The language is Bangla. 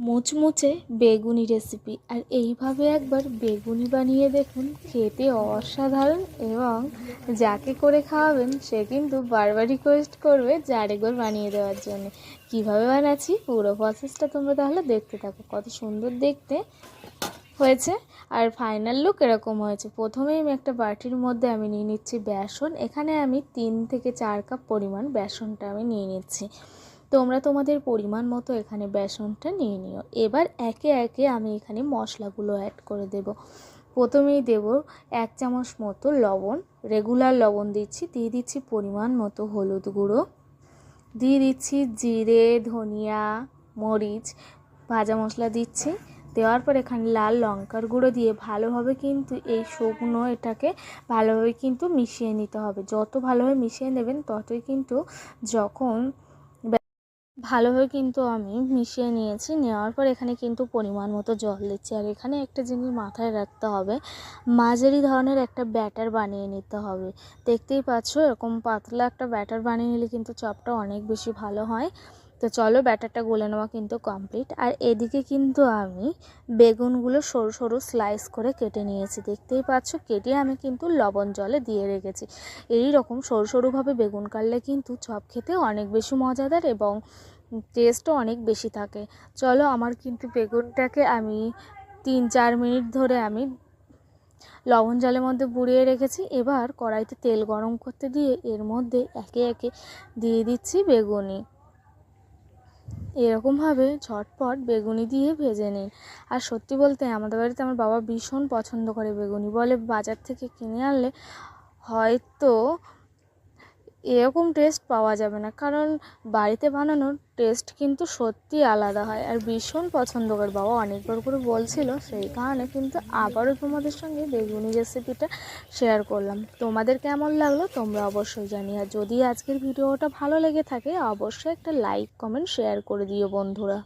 মুচমুচে বেগুনি রেসিপি আর এইভাবে একবার বেগুনি বানিয়ে দেখুন, খেতে অসাধারণ এবং যাকে করে খাওয়াবেন, সে কিন্তু বারবার রিকোয়েস্ট করবে যে আরেকবার বানিয়ে দেওয়ার জন্য। কীভাবে বানাচ্ছি পুরো প্রসেসটা তোমরা তাহলে দেখতে থাকো। কত সুন্দর দেখতে হয়েছে। আর ফাইনাল লুক এরকম হয়েছে। প্রথমেই আমি একটা বাটির মধ্যে আমি নিয়ে নিচ্ছি বেসন। এখানে আমি তিন থেকে চার কাপ পরিমাণ বেসনটা আমি নিয়ে নিচ্ছি। তোমরা তোমাদের পরিমাণ মতো এখানে বেসনটা নিয়ে নিও। এবার একে একে আমি এখানে মশলাগুলো অ্যাড করে দেব। প্রথমেই দেব এক চামচ মতো লবণ রেগুলার লবণ দিচ্ছি, দিয়ে দিচ্ছি পরিমাণ মতো হলুদ গুঁড়ো। দিয়ে দিচ্ছি জিরে, ধনিয়া, মরিচ, ভাজা মশলা দিচ্ছি। দেওয়ার পর এখানে লাল লঙ্কার গুঁড়ো দিয়ে ভালোভাবে কিন্তু এই শুকনো এটাকে ভালোভাবে কিন্তু মিশিয়ে নিতে হবে। যত ভালোভাবে মিশিয়ে নেবেন ততই কিন্তু যখন ভালোভাবে কিন্তু আমি মিশিয়ে নিয়েছি। নেওয়ার পর এখানে কিন্তু পরিমাণ মতো জল দিচ্ছি। আর এখানে একটা জিনিস মাথায় রাখতে হবে, মাঝারি ধরনের একটা ব্যাটার বানিয়ে নিতে হবে। দেখতেই পাচ্ছ এরকম পাতলা একটা ব্যাটার বানিয়ে নিলে কিন্তু চপটা অনেক বেশি ভালো হয়। তো চলো ব্যাটারটা গলে নেওয়া কিন্তু কমপ্লিট আর এদিকে কিন্তু আমি বেগুনগুলো সরু সরু স্লাইস করে কেটে নিয়েছি। দেখতেই পাচ্ছ, কেটে আমি কিন্তু লবণ জলে দিয়ে রেখেছি। এই রকম সরু সরুভাবে বেগুন কাটলে কিন্তু চপ খেতে অনেক বেশি মজাদার এবং টেস্টও অনেক বেশি থাকে। চলো আমার কিন্তু বেগুনটাকে আমি তিন চার মিনিট ধরে আমি লবণ জলের মধ্যে বুড়িয়ে রেখেছি। এবার কড়াইতে তেল গরম করতে দিয়ে এর মধ্যে একে একে দিয়ে দিচ্ছি বেগুনি। এরকমভাবে ঝটপট বেগুনি দিয়ে ভেজে নিন আর সত্যি বলতে আমাদের বাড়িতে আমার বাবা ভীষণ পছন্দ করে বেগুনি। বলে বাজার থেকে কিনে আনলে হয়তো এরকম টেস্ট পাওয়া যাবে না। কারণ বাড়িতে বানানোর টেস্ট কিন্তু সত্যি আলাদা হয়। আর ভীষণ পছন্দ করে বাবা। অনেকবার করে বলছিল, সেই কারণে কিন্তু আবারও তোমাদের সঙ্গে বেগুনি রেসিপিটা শেয়ার করলাম। তোমাদের কেমন লাগল তোমরা অবশ্যই জানি আর যদি আজকের ভিডিওটা ভালো লেগে থাকে, অবশ্যই একটা লাইক কমেন্ট শেয়ার করে দিও বন্ধুরা।